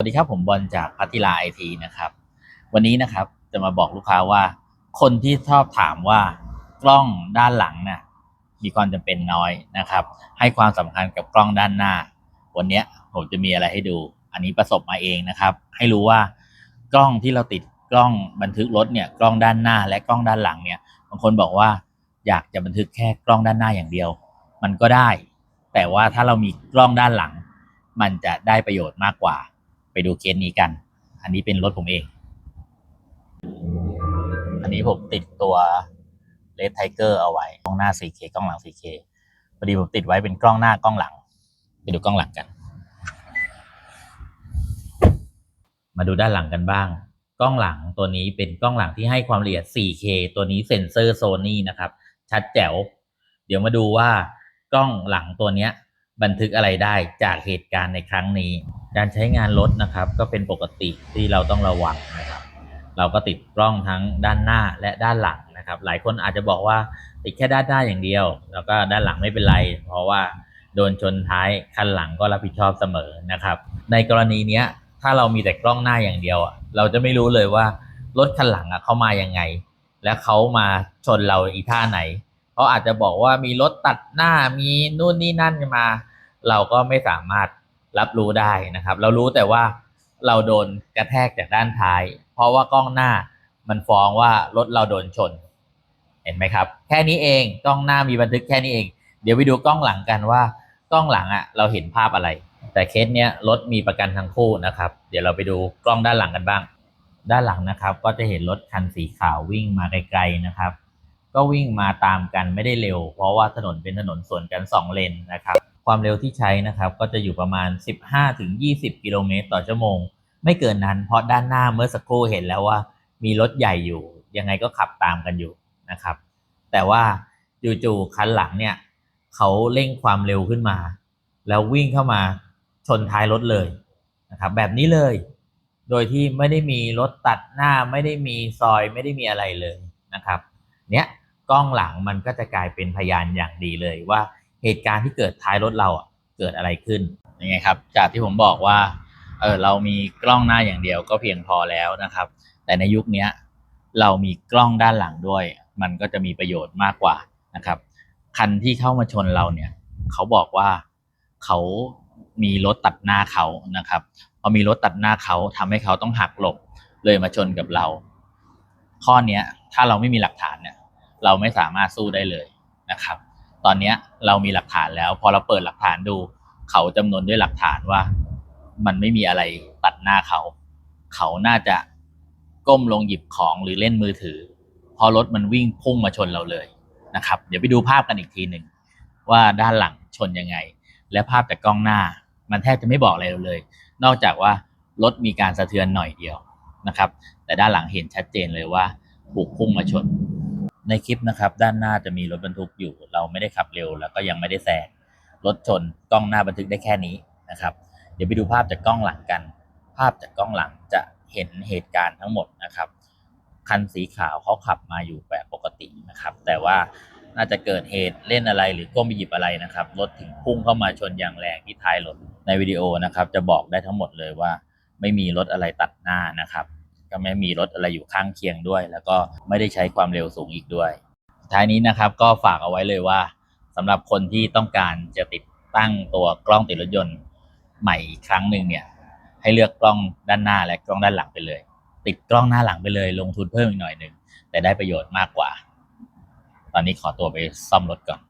สวัสดีครับผมบอลจากพัทิลาไอทีนะครับ วันนี้นะครับจะมาบอกลูกค้าว่า คนที่ชอบถามว่ากล้องด้านหลังน่ะมีความจำเป็นน้อยนะครับ ให้ความสำคัญกับกล้องด้านหน้า วันนี้ผมจะมีอะไรให้ดู อันนี้ประสบมาเองนะครับ ให้รู้ว่ากล้องที่เราติดกล้องบันทึกรถเนี่ยกล้องด้านหน้าและกล้องด้านหลังเนี่ยบางคนบอกว่าอยากจะบันทึกแค่กล้องด้านหน้าอย่างเดียว มันก็ได้ แต่ว่าถ้าเรามีกล้องด้านหลัง มันจะได้ประโยชน์มากกว่า ดูเคสนี้กัน อันนี้เป็นรถผมเอง อันนี้ผมติดตัว Red Tiger เอาไว้ กล้องหน้า 4K กล้องหลัง 4K พอดีผมติดไว้เป็นกล้องหน้ากล้องหลัง ไปดูกล้องหลังกัน มาดูด้านหลังกันบ้าง กล้องหลังตัวนี้เป็นกล้องหลังที่ให้ความละเอียด 4K ตัวนี้เซ็นเซอร์โซนี่นะครับ ชัดแจ๋ว เดี๋ยวมาดูว่ากล้องหลังตัวนี้บันทึกอะไรได้จากเหตุการณ์ในครั้งนี้ การใช้งานรถนะครับ ก็เป็นปกติที่เราต้องระวังนะครับ เราก็ติดกล้องทั้งด้านหน้าและด้านหลังนะครับ หลายคนอาจจะบอกว่าติดแค่ด้านหน้าอย่างเดียว แล้วก็ด้านหลังไม่เป็นไร เพราะว่าโดนชนท้ายคันหลังก็รับผิดชอบเสมอนะครับ ในกรณีเนี้ยถ้าเรามีแต่กล้องหน้าอย่างเดียว เราจะไม่รู้เลยว่ารถคันหลังเขามายังไง และเขามาชนเราอีท่าไหนเขาอาจจะบอกว่ามีรถตัดหน้ามีนู่นนี่นั่นมา เราก็ไม่สามารถ รับรู้ได้นะครับ เรารู้แต่ว่าเราโดนกระแทกจากด้านท้าย เพราะว่ากล้องหน้ามันฟ้องว่ารถเราโดนชน เห็นไหมครับ แค่นี้เองกล้องหน้ามีบันทึกแค่นี้เอง เดี๋ยวไปดูกล้องหลังกันว่ากล้องหลังอะเราเห็นภาพอะไร แต่เคสเนี้ยรถมีประกันทั้งคู่นะครับ เดี๋ยวเราไปดูกล้องด้านหลังกันบ้าง ด้านหลังนะครับ ก็จะเห็นรถคันสีขาววิ่งมาไกลๆนะครับ ก็วิ่งมาตามกันไม่ได้เร็ว เพราะว่าถนนเป็นถนนสวนกัน2เลนนะครับ ความเร็วที่ใช้นะครับก็จะอยู่ประมาณ 15-20 กิโลเมตรต่อชั่วโมง ไม่เกินนั้นเพราะด้านหน้าเมื่อสักครู่เห็นแล้วว่า มีรถใหญ่อยู่ ยังไงก็ขับตามกันอยู่นะครับ แต่ว่าจู่ๆคันหลังเนี่ยเขาเร่งความเร็วขึ้นมา แล้ววิ่งเข้ามาชนท้ายรถเลยนะครับแบบนี้เลย โดยที่ไม่ได้มีรถตัดหน้าไม่ได้มีซอยไม่ได้มีอะไรเลยนะครับ เนี้ยกล้องหลังมันก็จะกลายเป็นพยานอย่างดีเลยว่า เหตุการณ์ที่เกิดท้ายรถเราอะเกิดอะไรขึ้นยังไงครับ จากที่ผมบอกว่าเออเรามีกล้องหน้าอย่างเดียวก็เพียงพอแล้วนะครับ แต่ในยุคนี้เรามีกล้องด้านหลังด้วย มันก็จะมีประโยชน์มากกว่านะครับ คันที่เข้ามาชนเราเนี่ยเขาบอกว่าเขามีรถตัดหน้าเขานะครับพอมีรถตัดหน้าเขาทำให้เขาต้องหักหลบเลยมาชนกับเรา ข้อเนี้ยถ้าเราไม่มีหลักฐานเนี่ยเราไม่สามารถสู้ได้เลยนะครับ ตอนเนี้ยเรามีหลักฐานแล้ว พอเราเปิดหลักฐานดู เขาจำนวนด้วยหลักฐานว่า มันไม่มีอะไรตัดหน้าเขา เขาน่าจะก้มลงหยิบของหรือเล่นมือถือ พอรถมันวิ่งพุ่งมาชนเราเลยนะครับ เดี๋ยวไปดูภาพกันอีกทีหนึ่งว่าด้านหลังชนยังไง และภาพจากกล้องหน้า มันแทบจะไม่บอกอะไรเราเลย นอกจากว่ารถมีการสะเทือนหน่อยเดียวนะครับ แต่ด้านหลังเห็นชัดเจนเลยว่าถูกพุ่งมาชน ในคลิปนะครับ ด้านหน้าจะมีรถบรรทุกอยู่ เราไม่ได้ขับเร็ว แล้วก็ยังไม่ได้แซงรถชนกล้องหน้าบันทึกได้แค่นี้นะครับ เดี๋ยวไปดูภาพจากกล้องหลังกัน ภาพจากกล้องหลังจะเห็นเหตุการณ์ทั้งหมดนะครับ คันสีขาวเขาขับมาอยู่แบบปกตินะครับ แต่ว่าน่าจะเกิดเหตุเล่นอะไรหรือก้มไปหยิบอะไรนะครับรถถึงพุ่งเข้ามาชนอย่างแรงที่ท้ายรถในวิดีโอนะครับ จะบอกได้ทั้งหมดเลยว่า ไม่มีรถอะไรตัดหน้านะครับ ก็ไม่มีรถอะไรอยู่ข้างเคียงด้วย แล้วก็ไม่ได้ใช้ความเร็วสูงอีกด้วย ท้ายนี้นะครับก็ฝากเอาไว้เลยว่าสำหรับคนที่ต้องการจะติดตั้งตัวกล้องติดรถยนต์ใหม่อีกครั้งหนึ่งเนี่ย ให้เลือกกล้องด้านหน้าและกล้องด้านหลังไปเลย ติดกล้องหน้าหลังไปเลย ลงทุนเพิ่มอีกหน่อยหนึ่งแต่ได้ประโยชน์มากกว่า ตอนนี้ขอตัวไปซ่อมรถก่อน